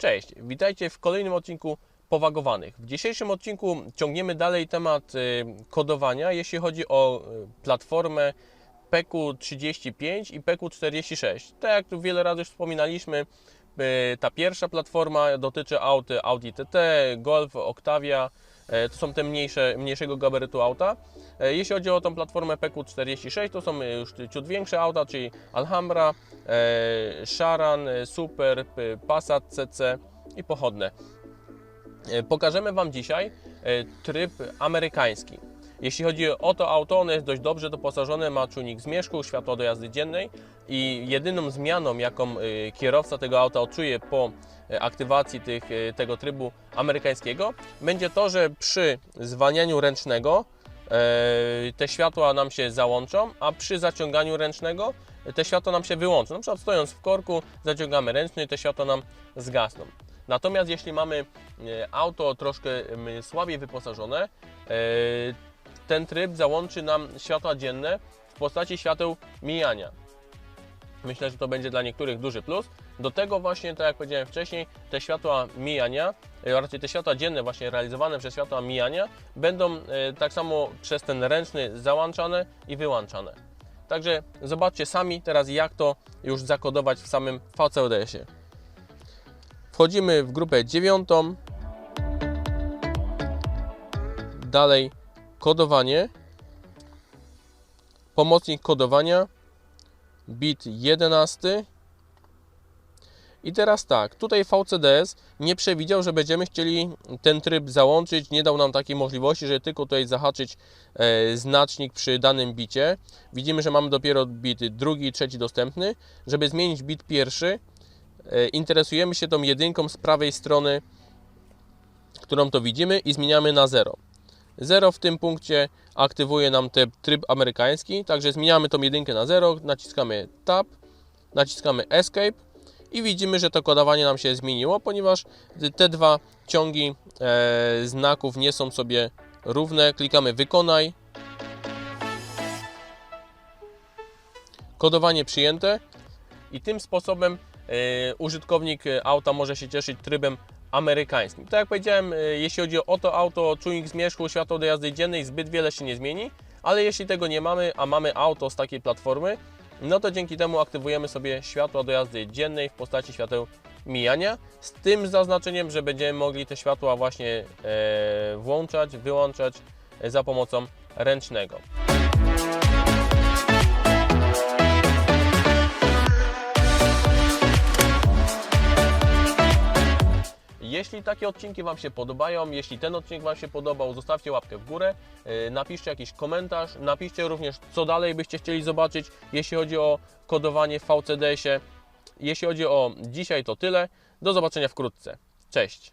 Cześć, witajcie w kolejnym odcinku Powagowanych. W dzisiejszym odcinku ciągniemy dalej temat y, kodowania, jeśli chodzi o y, platformę PQ35 i PQ46. Tak jak tu wiele razy już wspominaliśmy, y, ta pierwsza platforma dotyczy aut Audi TT, Golf, Octavia, to są te mniejsze, mniejszego gabarytu auta. E, Jeśli chodzi o tą platformę PQ46, to są już ciut większe auta, czyli Alhambra, e, Sharan, e, Super, Passat CC i pochodne. E, Pokażemy Wam dzisiaj e, tryb amerykański. Jeśli chodzi o to auto, ono jest dość dobrze doposażone, ma czujnik zmierzchu, światło do jazdy dziennej i jedyną zmianą, jaką e, kierowca tego auta odczuje po e, aktywacji tych, e, tego trybu amerykańskiego, będzie to, że przy zwalnianiu ręcznego te światła nam się załączą, a przy zaciąganiu ręcznego te światła nam się wyłączą. Na przykład stojąc w korku, zaciągamy ręczny i te światła nam zgasną. Natomiast jeśli mamy auto troszkę słabiej wyposażone, ten tryb załączy nam światła dzienne w postaci świateł mijania. Myślę, że to będzie dla niektórych duży plus. Do tego właśnie, tak jak powiedziałem wcześniej, te światła mijania, e, raczej te światła dzienne właśnie realizowane przez światła mijania będą e, tak samo przez ten ręczny załączane i wyłączane. Także zobaczcie sami teraz jak to już zakodować w samym VCODS-ie. Wchodzimy w grupę dziewiątą. Dalej kodowanie. Pomocnik kodowania. Bit 11. I teraz tak, tutaj VCDS nie przewidział, że będziemy chcieli ten tryb załączyć, nie dał nam takiej możliwości, że tylko tutaj zahaczyć e, znacznik przy danym bicie. Widzimy, że mamy dopiero bit drugi i trzeci dostępny. Żeby zmienić bit pierwszy, e, interesujemy się tą jedynką z prawej strony, którą to widzimy i zmieniamy na 0. 0 w tym punkcie aktywuje nam ten tryb amerykański, także zmieniamy tą jedynkę na 0, naciskamy Tab, naciskamy Escape i widzimy, że to kodowanie nam się zmieniło, ponieważ te dwa ciągi e, znaków nie są sobie równe. Klikamy Wykonaj. Kodowanie przyjęte i tym sposobem e, użytkownik e, auta może się cieszyć trybem amerykańskim. Tak jak powiedziałem, e, jeśli chodzi o to auto, czujnik zmierzchu, światło do jazdy dziennej, zbyt wiele się nie zmieni, ale jeśli tego nie mamy, a mamy auto z takiej platformy, no to dzięki temu aktywujemy sobie światła do jazdy dziennej w postaci świateł mijania, z tym zaznaczeniem, że będziemy mogli te światła właśnie e, włączać, wyłączać za pomocą ręcznego. Jeśli takie odcinki Wam się podobają, jeśli ten odcinek Wam się podobał, zostawcie łapkę w górę, yy, napiszcie jakiś komentarz, napiszcie również, co dalej byście chcieli zobaczyć, jeśli chodzi o kodowanie w VCDS-ie. Jeśli chodzi o dzisiaj, to tyle. Do zobaczenia wkrótce. Cześć!